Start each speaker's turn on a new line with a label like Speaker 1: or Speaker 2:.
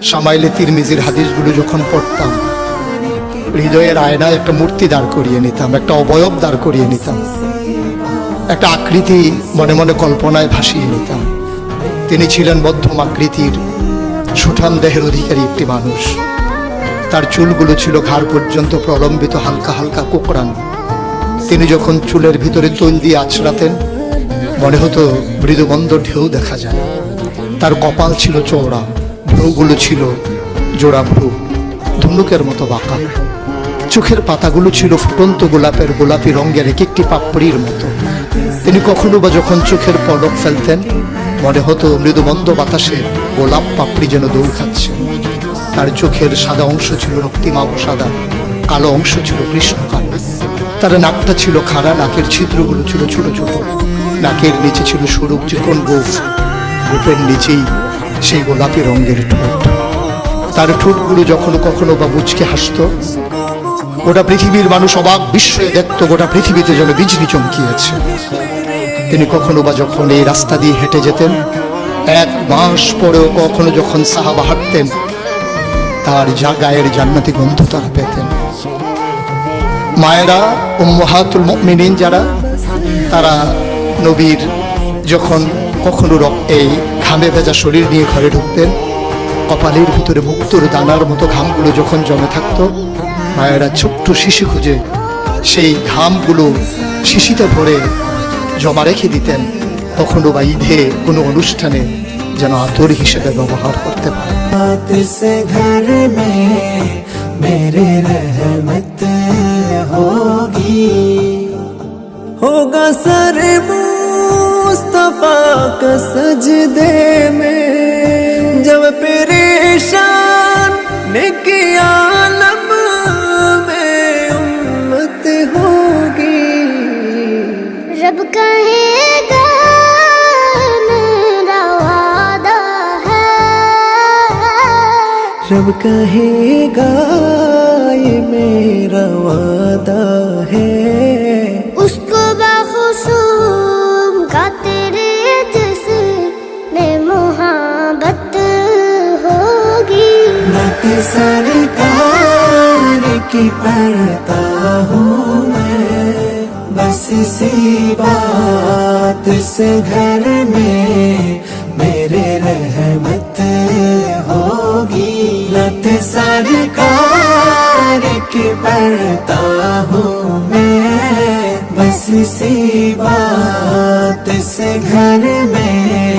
Speaker 1: সামাইলে তিরমিজির হাদিসগুলো যখন পড়তাম, হৃদয়ের আয়নায় একটা মূর্তি দাঁড় করিয়ে নিতাম, একটা অবয়ব দাঁড় করিয়ে নিতাম, একটা আকৃতি মনে মনে কল্পনায় ভাসিয়ে নিতাম। তিনি ছিলেন মধ্যম আকৃতির, সুঠাম দেহের অধিকারী একটি মানুষ। তার চুলগুলো ছিল ঘাড় পর্যন্ত প্রলম্বিত হালকা হালকা কোকড়ানো। তিনি যখন চুলের ভিতরে তৈল দিয়ে আছড়াতেন, মনে হতো মৃদুমন্দ ঢেউ দেখা যায়। তার কপাল ছিল চওড়া। ভ্রুগুলো ছিল জোড়া ভ্রু ধনুকের মতো বাঁকা। চোখের পাতাগুলো ছিল ফুটন্ত গোলাপের গোলাপি রঙের এক একটি পাপড়ির মতো। তিনি কখনো বা যখন চোখের পলক ফেলতেন, মনে হতো মৃদুমন্দ বাতাসে গোলাপ পাপড়ি যেন দৌড় খাচ্ছে। তার চোখের সাদা অংশ ছিল রক্তিমাব সাদা, কালো অংশ ছিল কৃষ্ণ কালো তার নাকটা ছিল খাড়া, নাকের ছিদ্রগুলো ছিল ছোট ছোট। নাকের নিচে ছিল সরু চিকন গোফ। গোফের নিচেই সেই গোলাপি রঙের ঠোঁট। তার ঠোঁটগুলো যখন কখনো বা মুচকে হাসতো, গোটা পৃথিবীর মানুষ অবাক বিস্ময়ে দেখত গোটা পৃথিবীতে যেন বিজলি চমকিয়েছে। তিনি কখনো বা যখন এই রাস্তা দিয়ে হেঁটে যেতেন, এক মাস পরেও কখনো যখন সাহাবা হাঁটতেন, তার যা গায়ের জান্নাতি গন্ধ তারা পেতেন। মায়েরা, উম্মহাতুল মুমিনিন যারা, তারা নবীর যখন কখনো এই ঘামে ভেজা শরীর নিয়ে ঘরে ঢুকতেন কপালের ভিতরে মুক্তর দানার মতো ঘামগুলো যখন জমে থাকতো মায়েরা ছোট্ট শিশু খুঁজে সেই ঘামগুলো শিশিতে ভরে জমা রেখে দিতেন কখনো বা ঈদে কোনো অনুষ্ঠানে যেন আতর হিসেবে ব্যবহার করতে পারে
Speaker 2: रात से घर में मेरे रहमत होगी होगा सर मुस्तफ़ा का सजदे में जब परेशान नेकी आलम में उम्मत होगी।
Speaker 3: रब कहेगा मेरा वादा है।
Speaker 2: रब कहेगा ये मेरा वादा है। सरकार की पढ़ता हूँ मैं। बस इसी बात से घर में मेरे रहमत होगी। लत सरकार की पढ़ता हूँ मैं। बस इसी बात से घर में